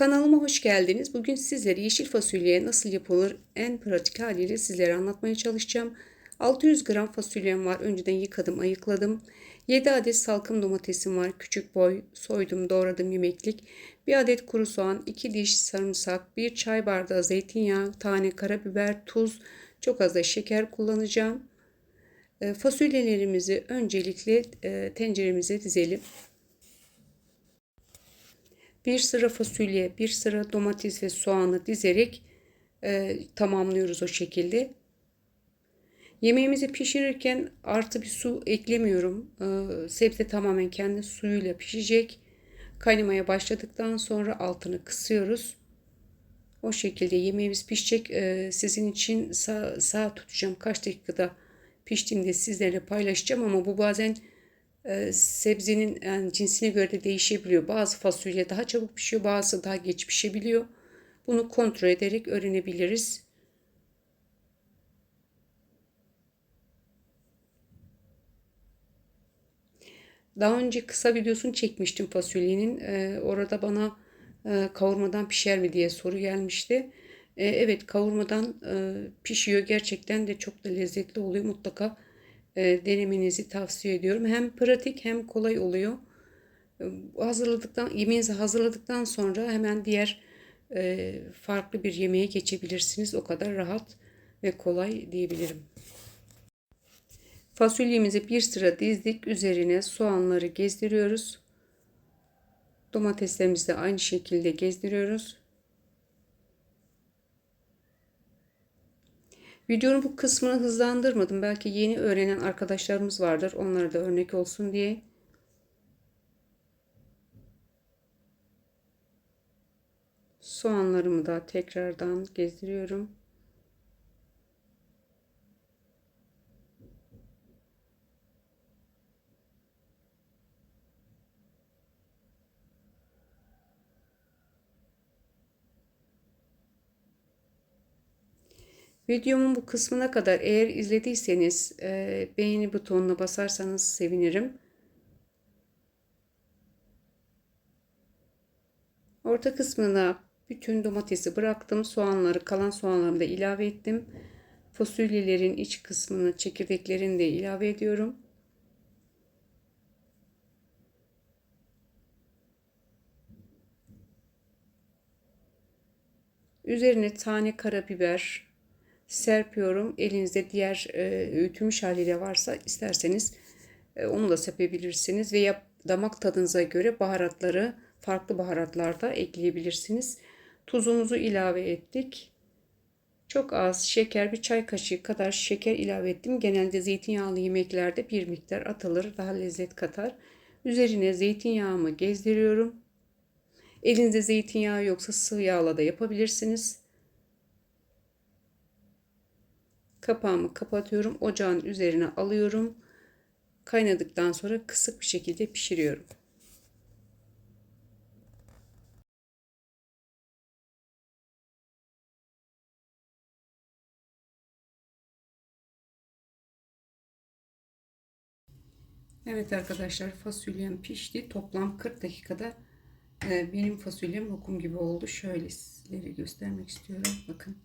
Kanalıma hoş geldiniz. Bugün sizlere yeşil fasulye nasıl yapılır en pratik haliyle sizlere anlatmaya çalışacağım. 600 gram fasulyem var. Önceden yıkadım, ayıkladım. 7 adet salkım domatesim var. Küçük boy soydum, doğradım yemeklik. 1 adet kuru soğan, 2 diş sarımsak, 1 çay bardağı zeytinyağı, tane karabiber, tuz, çok az da şeker kullanacağım. E, Fasulyelerimizi öncelikle e, tenceremize dizelim. Bir sıra fasulye, bir sıra domates ve soğanı dizerek e, tamamlıyoruz o şekilde. Yemeğimizi pişirirken artı bir su eklemiyorum. E, sebze tamamen kendi suyuyla pişecek. Kaynamaya başladıktan sonra altını kısıyoruz. O şekilde yemeğimiz pişecek. E, sizin için sağ, sağ tutacağım. Kaç dakikada piştiğinde sizlerle paylaşacağım ama bu bazen sebzenin yani cinsine göre de değişebiliyor. Bazı fasulye daha çabuk pişiyor, bazı daha geç pişebiliyor. Bunu kontrol ederek öğrenebiliriz. Daha önce kısa videosunu çekmiştim fasulyenin. E, orada bana e, kavurmadan pişer mi diye soru gelmişti. E, evet kavurmadan e, pişiyor. Gerçekten de çok da lezzetli oluyor. Mutlaka denemenizi tavsiye ediyorum. Hem pratik hem kolay oluyor. E, hazırladıktan yemeğinizi hazırladıktan sonra hemen diğer e, farklı bir yemeğe geçebilirsiniz. O kadar rahat ve kolay diyebilirim. Fasulyemizi bir sıra dizdik. Üzerine soğanları gezdiriyoruz. Domateslerimizi de aynı şekilde gezdiriyoruz. Videonun bu kısmını hızlandırmadım. Belki yeni öğrenen arkadaşlarımız vardır. Onlara da örnek olsun diye. Soğanlarımı da tekrardan gezdiriyorum. Videomun bu kısmına kadar eğer izlediyseniz e, beğeni butonuna basarsanız sevinirim. Orta kısmına bütün domatesi bıraktım. Soğanları, kalan soğanlarımı da ilave ettim. Fasulyelerin iç kısmını, çekirdeklerini de ilave ediyorum. Üzerine tane karabiber, serpiyorum. Elinizde diğer e, öğütülmüş haliyle varsa isterseniz e, onu da sepebilirsiniz. Veya damak tadınıza göre baharatları farklı baharatlarda ekleyebilirsiniz. Tuzumuzu ilave ettik. Çok az şeker, bir çay kaşığı kadar şeker ilave ettim. Genelde zeytinyağlı yemeklerde bir miktar atılır. Daha lezzet katar. Üzerine zeytinyağımı gezdiriyorum. Elinizde zeytinyağı yoksa sıvı yağla da yapabilirsiniz. Kapağımı kapatıyorum. Ocağın üzerine alıyorum. Kaynadıktan sonra kısık bir şekilde pişiriyorum. Evet arkadaşlar fasulyem pişti. Toplam 40 dakikada e, benim fasulyem lokum gibi oldu. Şöyle sizlere göstermek istiyorum. Bakın.